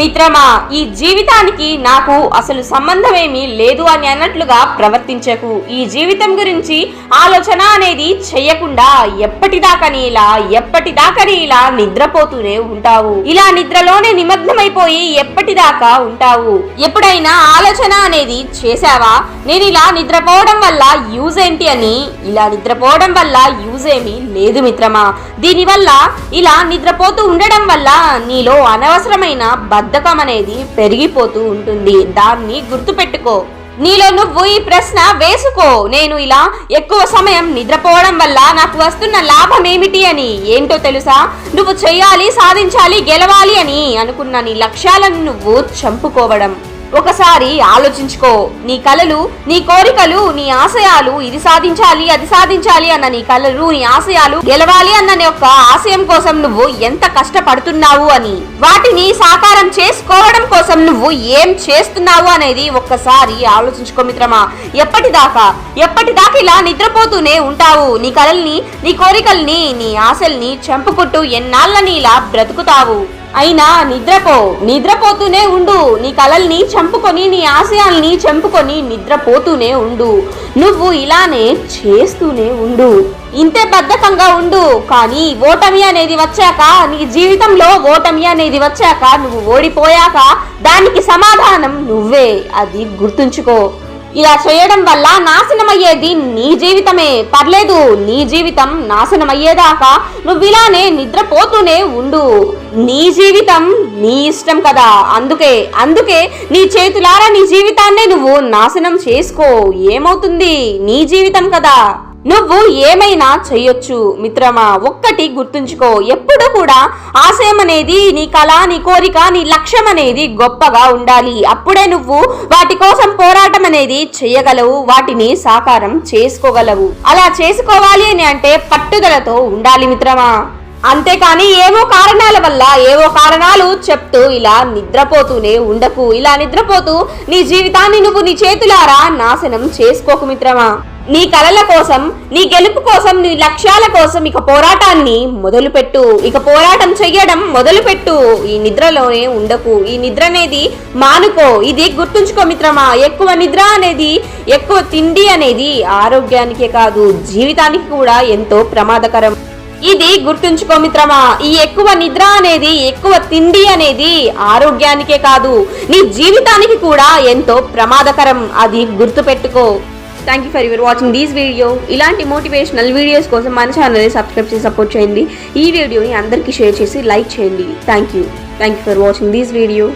మిత్రమా ఈ జీవితానికి నాకు అసలు సంబంధమేమీ లేదు అని అన్నట్లుగా ప్రవర్తించకు. ఈ జీవితం గురించి ఆలోచన అనేది చెయ్యకుండా ఎప్పటిదాకని ఇలా ఎప్పటిదాకని ఇలా నిద్రపోతూనే ఉంటావు. ఇలా నిద్రలోనే నిమగ్నమైపోయి ఎప్పటిదాకా ఉంటావు? ఎప్పుడైనా ఆలోచన అనేది చేశావా? నేను ఇలా నిద్రపోవడం వల్ల యూజ్ ఏంటి అని? ఇలా నిద్రపోవడం వల్ల యూజ్ ఏమీ లేదు మిత్రమా. దీనివల్ల ఇలా నిద్రపోతూ ఉండడం వల్ల నీలో అనవసరమైన బద్ధకం అనేది పెరిగిపోతూ ఉంటుంది. దాన్ని గుర్తుపెట్టుకో. నీలో నువ్వు ఈ ప్రశ్న వేసుకో. నేను ఇలా ఎక్కువ సమయం నిద్రపోవడం వల్ల నాకు వస్తున్న లాభం ఏమిటి అని? ఏంటో తెలుసా? నువ్వు చేయాలి సాధించాలి గెలవాలి అని అనుకున్న నీ లక్ష్యాలను నువ్వు చంపుకోవడం. ఒకసారి ఆలోచించుకో. నీ కలలు నీ కోరికలు నీ ఆశయాలు ఇది సాధించాలి అది సాధించాలి అన్న నీ కలలు నీ ఆశయాలు గెలవాలి అన్న నీ యొక్క ఆశయం కోసం నువ్వు ఎంత కష్టపడుతున్నావు అని. వాటిని సాకారం చేసుకోవడం కోసం నువ్వు ఏం చేస్తున్నావు అనేది ఒక్కసారి ఆలోచించుకో మిత్రమా. ఎప్పటిదాకా ఎప్పటిదాకా ఇలా నిద్రపోతూనే ఉంటావు. నీ కలల్ని నీ కోరికల్ని నీ ఆశల్ని చంపుకుంటూ ఎన్నాళ్ళని ఇలా బ్రతుకుతావు. అయినా నిద్రపో నిద్రపోతూనే ఉండు. నీ కలల్ని చంపుకొని నీ ఆశయాల్ని చంపుకొని నిద్రపోతూనే ఉండు. నువ్వు ఇలానే చేస్తూనే ఉండు. ఇంతే బద్ధకంగా ఉండు. కానీ ఓటమి అనేది వచ్చాక నీ జీవితంలో ఓటమి అనేది వచ్చాక నువ్వు ఓడిపోయాక దానికి సమాధానం నువ్వే. అది గుర్తుంచుకో. ఇలా చేయడం వల్ల నాశనమయ్యేది నీ జీవితమే. పర్లేదు నీ జీవితం నాశనమయ్యేదాకా నువ్వు ఇలానే నిద్రపోతూనే ఉండు. నీ జీవితం నీ ఇష్టం కదా. అందుకే అందుకే నీ చేతులారా నీ జీవితాన్నే నువ్వు నాశనం చేసుకో. ఏమవుతుంది? నీ జీవితం కదా. నువ్వు ఏమైనా చెయ్యొచ్చు మిత్రమా ఒక్కటి గుర్తుంచుకో. ఎప్పుడు కూడా ఆశయం అనేది నీ కళ నీ కోరిక నీ లక్ష్యం అనేది గొప్పగా ఉండాలి. అప్పుడే నువ్వు వాటి కోసం పోరాటం అనేది చెయ్యగలవు వాటిని సాకారం చేసుకోగలవు. అలా చేసుకోవాలి అని అంటే పట్టుదలతో ఉండాలి మిత్రమా. అంతేకాని ఏవో కారణాల వల్ల ఏవో కారణాలు చెప్తూ ఇలా నిద్రపోతూనే ఉండకు. ఇలా నిద్రపోతూ నీ జీవితాన్ని నువ్వు నీ చేతులారా నాశనం చేసుకోకు మిత్రమా. నీ కలల కోసం నీ గెలుపు కోసం నీ లక్ష్యాల కోసం ఇక పోరాటాన్ని మొదలుపెట్టు. ఇక పోరాటం చెయ్యడం మొదలుపెట్టు. ఈ నిద్రలోనే ఉండకు. ఈ నిద్ర అనేది మానుకో. ఇది గుర్తుంచుకో మిత్రమా ఎక్కువ నిద్ర అనేది ఎక్కువ తిండి అనేది ఆరోగ్యానికే కాదు జీవితానికి కూడా ఎంతో ప్రమాదకరం. ఇది గుర్తుంచుకో మిత్రమా ఈ ఎక్కువ నిద్ర అనేది ఎక్కువ తిండి అనేది ఆరోగ్యానికే కాదు నీ జీవితానికి కూడా ఎంతో ప్రమాదకరం. అది గుర్తుపెట్టుకో. Thank you for your watching these video ఇలాంటి మోటివేషనల్ వీడియోస్ కోసం మన ఛానల్ని సబ్స్క్రైబ్ చేసి సపోర్ట్ చేయండి. ఈ వీడియోని అందరికీ షేర్ చేసి లైక్ చేయండి. Thank you thank you for watching these video